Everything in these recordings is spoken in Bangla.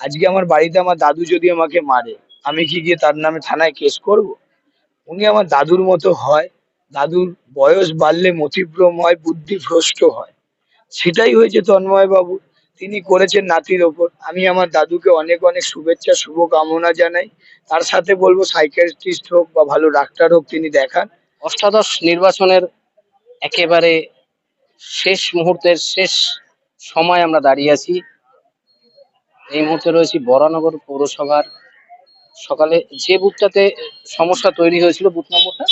আজকে আমার বাড়িতে আমার দাদু যদি আমাকে মারে, আমি কি গিয়ে তার নামে থানায় কেস করব? উনি আমার দাদুর মতো হয়, দাদুর বয়স বাড়লে মতিভ্রম হয় বুদ্ধি ভ্রষ্ট হয়। সেটাই হয়েছে তন্ময় বাবু তিনি করেছেন নাতির ওপর। আমি আমার দাদুকে অনেক অনেক শুভেচ্ছা শুভ কামনা জানাই। তার সাথে বলব, সাইকিয়াট্রিস্ট হোক বা ভালো ডাক্তার হোক, তিনি দেখান। অষ্টাদশ নির্বাচনের একেবারে শেষ মুহূর্তের শেষ সময় আমরা দাঁড়িয়ে আছি। এই মুহূর্তে রয়েছি বরানগর পৌরসভার। সকালে যে বুথটাতে সমস্যা তৈরি হয়েছিল বুথ নম্বরটা?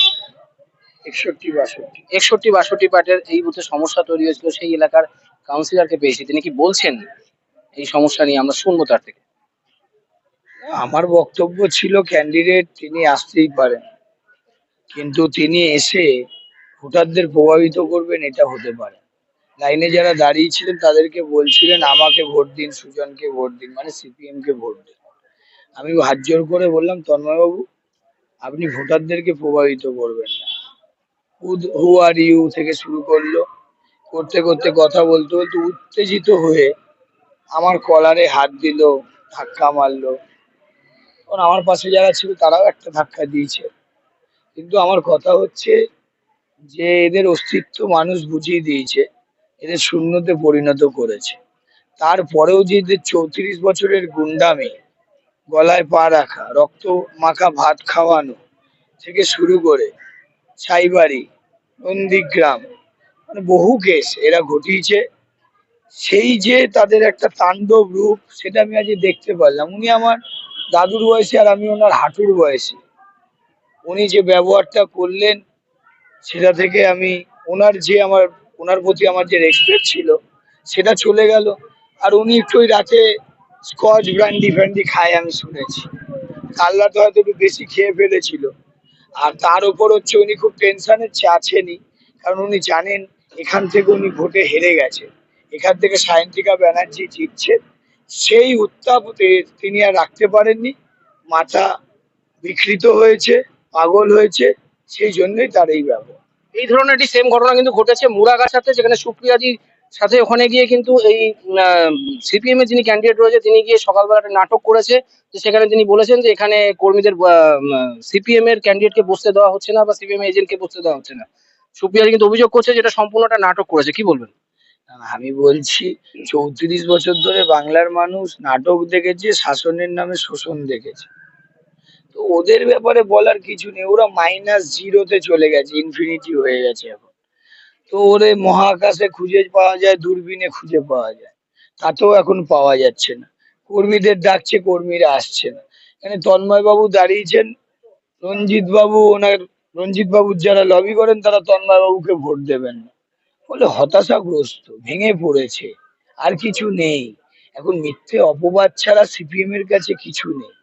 একষট্টি বাষট্টি। একষট্টি বাষট্টি পার্টের এই বুথে সমস্যা তৈরি হয়েছিল সেই এলাকার কাউন্সিলরকে পেয়েছি। তিনি কি বলছেন এই সমস্যা নিয়ে? আমরা শুনব তার থেকে। আমার বক্তব্য ছিল ক্যান্ডিডেট তিনি আসতেই পারেন। কিন্তু তিনি এসে ভোটারদের প্রভাবিত করবেন এটা হতে পারে। লাইনে যারা দাঁড়িয়ে ছিলেন তাদেরকে বলছিলেন, আমাকে ভোট দিন, সুজনকে ভোট দিন মানে সিপিএম কে ভোট দিন। আমি হাত জোর করে বললাম, তন্ময়বাবু, আপনি ভোটারদেরকে প্রভাবিত করবেন না। হু আর ইউ থেকে শুরু করল, করতে করতে কথা বলতে বলতে উত্তেজিত হয়ে আমার কলারে হাত দিল, ধাক্কা মারলো। তখন আমার পাশে যারা ছিল তারাও একটা ধাক্কা দিয়েছে। কিন্তু আমার কথা হচ্ছে যে এদের অস্তিত্ব মানুষ বুঝিয়ে দিয়েছে। এদের শূন্যতে পরিণত করেছে। তারপরেও যে এদের চৌত্রিশ বছরের গুন্ডামি, গলায় পা রাখা, রক্ত মাখা, ভাত খাওয়ানো থেকে শুরু করে ছাইবাড়ি নন্দীগ্রাম মানে বহু কেস এরা ঘটিয়েছে। সেই যে তাদের একটা তাণ্ডব রূপ, সেটা আমি আজ দেখতে পারলাম। উনি আমার দাদুর বয়সে আর আমি ওনার হাঁটুর বয়সে। উনি যে ব্যবহারটা করলেন, সেটা থেকে আমি, ওনার যে আমার ওনার প্রতি আমার যে রেসপেক্ট ছিল, সেটা চলে গেল। আর উনি একটু ওই রাতে স্কচ ব্র্যান্ডি ফ্র্যান্ডি খায় আমি শুনেছি। কাল রাতে হয়তো একটু বেশি খেয়ে ফেলেছিল। আর তার উপর হচ্ছে উনি খুব টেনশনের আছেনই, কারণ উনি জানেন এখান থেকে উনি ভোটে হেরে গেছে। এখান থেকে সায়ন্তিকা ব্যানার্জি জিতছে। সেই উত্তাপতে তিনি আর রাখতে পারেননি। মাথা বিকৃত হয়েছে, পাগল হয়েছে, সেই জন্যই তার এই ব্যবহার। এই ধরনের একটি সেম ঘটনা কিন্তু ঘটেছে মুরাগাছাতে যেখানে সুপ্রিয়াজির সাথে ওখানে গিয়ে কিন্তু এই সিপিএম এর যিনি ক্যান্ডিডেট রয়েছে, তিনি গিয়ে সকালবেলা একটা নাটক করেছে সেখানে তিনি বলেছেন যে এখানে কর্মীদের সিপিএম এর ক্যান্ডিডেটকে বসতে দেওয়া হচ্ছে না বা সিপিএম এজেন্টকে বসতে দেওয়া হচ্ছে না। সুপ্রিয়া কিন্তু অভিযোগ করছে যেটা সম্পূর্ণ একটা নাটক করেছে, কি বলবেন? আমি বলছি চৌত্রিশ বছর ধরে বাংলার মানুষ নাটক দেখেছে, শাসনের নামে শোষণ দেখেছে। তো ওদের ব্যাপারে বলার কিছু নেই। ওরা মাইনাস জিরোতে চলে গেছে ইনফিনিটি হয়ে গেছে এখন। তো ওরে মহাকাশে খুঁজে পাওয়া যায়, দূরবীনে খুঁজে পাওয়া যায়। তাতেও এখন পাওয়া যাচ্ছে না। কর্মীদের ডাকছে, কর্মীরা আসছে না। এখানে তন্ময় বাবু দাঁড়িয়েছেন। রঞ্জিত বাবু ওনার রঞ্জিত বাবুর যারা লবি করেন, তারা তন্ময় বাবুকে ভোট দেবেন না। বলে হতাশাগ্রস্ত, ভেঙে পড়েছে। আর কিছু নেই। এখন মিথ্যে অপবাদ ছাড়া সিপিএম এর কাছে কিছু নেই।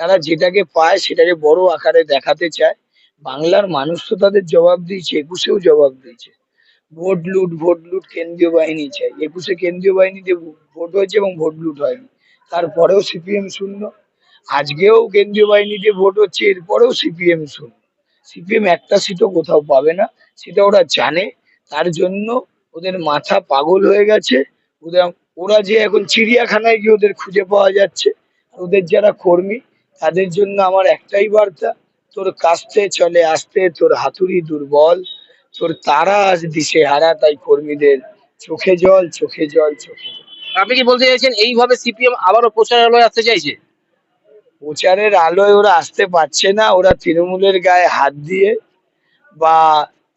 তারা যেটাকে পায় সেটাকে বড় আকারে দেখাতে চায়। বাংলার মানুষ তো তাদের জবাব দিয়েছে, একুশেও জবাব দিয়েছে। ভোট লুট ভোট লুট কেন্দ্রীয় বাহিনী চাই। একুশে কেন্দ্রীয় বাহিনীতে ভোট হয়েছে এবং ভোট লুট হয়নি। তারপরেও সিপিএম শূন্য। আজকেও কেন্দ্রীয় বাহিনীতে ভোট হচ্ছে, এরপরেও সিপিএম শূন্য। সিপিএম একটা সিটও কোথাও পাবে না, সেটা ওরা জানে। তার জন্য ওদের মাথা পাগল হয়ে গেছে। ওদের ওরা যে এখন চিড়িয়াখানায় গিয়ে ওদের খুঁজে পাওয়া যাচ্ছে। ওদের যারা কর্মী তাদের জন্য আমার একটাই বার্তা তোর কাস্তে চলে আসতে তোর হাতুড়ি দুর্বল তোর তারা আজ দিশে হারা তাই কর্মীদের চোখে জল চোখে জল চোখে জল। আপনি কি বলতে চাইছেন এইভাবে সিপিএম আবারও প্রচারালয়ে আসতে চাইছে? প্রচারের আলোয় ওরা আসতে পারছে না ওরা তৃণমূলের গায়ে হাত দিয়ে বা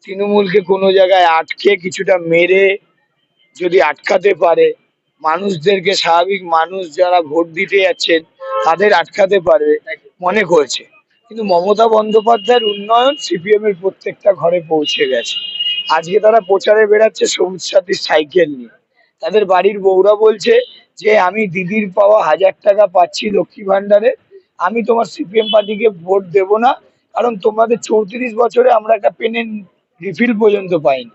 তৃণমূলকে কোনো জায়গায় আটকে কিছুটা মেরে যদি আটকাতে পারে মানুষদেরকে স্বাভাবিক মানুষ যারা ভোট দিতে যাচ্ছেন তাদের আটকাতে পারবে মনে করছে। কিন্তু মমতা বন্দ্যোপাধ্যায়ের উন্নয়ন সিপিএম এর প্রত্যেকটা ঘরে পৌঁছে গেছে। আজকে তারা প্রচারে বেড়াচ্ছে সবুজ সাথী সাইকেল নিয়ে। তাদের বাড়ির বউরা বলছে যে, আমি দিদির পাওয়া হাজার টাকা পাচ্ছি লক্ষ্মী ভান্ডারে আমি তোমার সিপিএম পার্টিকে ভোট দেব না। কারণ তোমাদের চৌত্রিশ বছরে আমরা একটা পেনের রিফিল পর্যন্ত পাইনি।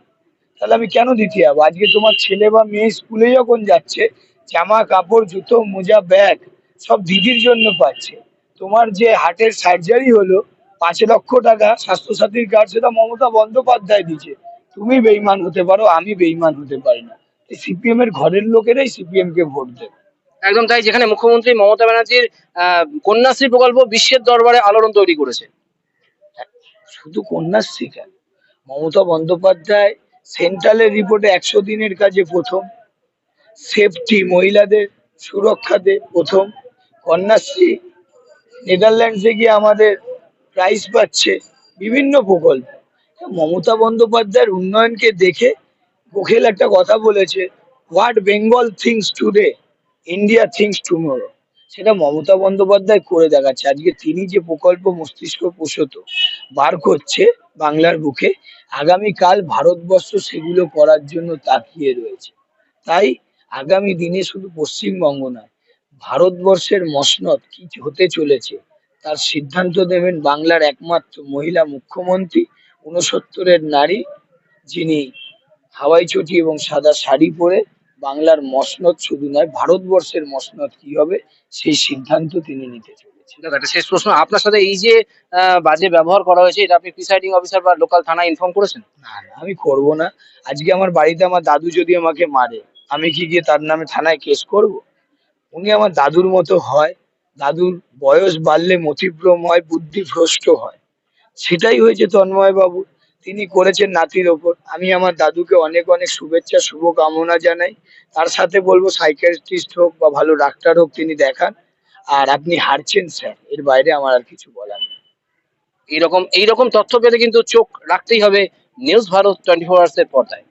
তাহলে আমি কেন দিতে যাব? আজকে তোমার ছেলে বা মেয়ে স্কুলে যখন যাচ্ছে, জামা, কাপড়, জুতো, মোজা, ব্যাগ সব দিদির জন্য পাচ্ছে। তোমার যে হার্টের সার্জারি হলো পাঁচ লক্ষ টাকা স্বাস্থ্যসাথীর কার্ড সেটা মমতা বন্দ্যোপাধ্যায় দিচ্ছে তুমি বেইমান হতে পারো আমি বেইমান হতে পারি না। সিপিএম এর ঘরের লোকেরাই সিপিএম কে ভোট দেবে। একদম তাই যেখানে মুখ্যমন্ত্রী মমতা ব্যানার্জির কন্যাশ্রী প্রকল্প বিশ্বের দরবারে আলোড়ন তৈরি করেছে। শুধু কন্যাশ্রী কেন? মমতা বন্দ্যোপাধ্যায় সেন্ট্রালের রিপোর্টে একশো দিনের কাজে প্রথম। সেফটি মহিলাদের সুরক্ষাতে প্রথম। কন্যাশ্রী, নেদারল্যান্ডসে গিয়ে আমাদের প্রাইজ পাচ্ছে বিভিন্ন প্রকল্প। মমতা বন্দ্যোপাধ্যায়ের উন্নয়নকে দেখে গোখেল একটা কথা বলেছে what Bengal thinks today India thinks tomorrow সেটা মমতা বন্দ্যোপাধ্যায় করে দেখাচ্ছে। আজকে তিনি যে প্রকল্প মস্তিষ্ক প্রসূত বার করছে বাংলার বুকে, আগামীকাল ভারতবর্ষ সেগুলো করার জন্য তাকিয়ে রয়েছে। তাই আগামী দিনে শুধু পশ্চিমবঙ্গ নয় ভারতবর্ষের মসনদ কি হতে চলেছে তার সিদ্ধান্ত দেবেন বাংলার একমাত্র মহিলা মুখ্যমন্ত্রী ঊনসত্তরের নারী যিনি হাওয়াই চটি এবং সাদা শাড়ি পরে বাংলার মসনদ শুধু নয় ভারতবর্ষের মসনদ কি হবে সেই সিদ্ধান্ত তিনি নিতে চলেছেন। একটা শেষ প্রশ্ন। আপনার সাথে এই যে বাজে ব্যবহার করা হয়েছে এটা আপনি প্রিসাইডিং অফিসার বা লোকাল থানায় ইনফর্ম করেছেন? না না আমি করব না। আজকে আমার বাড়িতে আমার দাদু যদি আমাকে মারে আমি কি গিয়ে তার নামে থানায় কেস করব? উনি আমার দাদুর মতো হয়। দাদুর বয়স বাড়লে মতিভ্রম হয় বুদ্ধি ভ্রষ্ট হয়। সেটাই হয়েছে তন্ময় বাবু তিনি করেছেন নাতির ওপর। আমি আমার দাদুকে অনেক অনেক শুভেচ্ছা শুভকামনা জানাই। তার সাথে বলব সাইকিয়াট্রিস্ট হোক বা ভালো ডাক্তার হোক তিনি দেখান। আর আপনি হারছেন স্যার। এর বাইরে আমার আর কিছু বলার নেই। এইরকম এইরকম তথ্য পেতে কিন্তু চোখ রাখতেই হবে news Bharat twenty four hours এর পর্দায়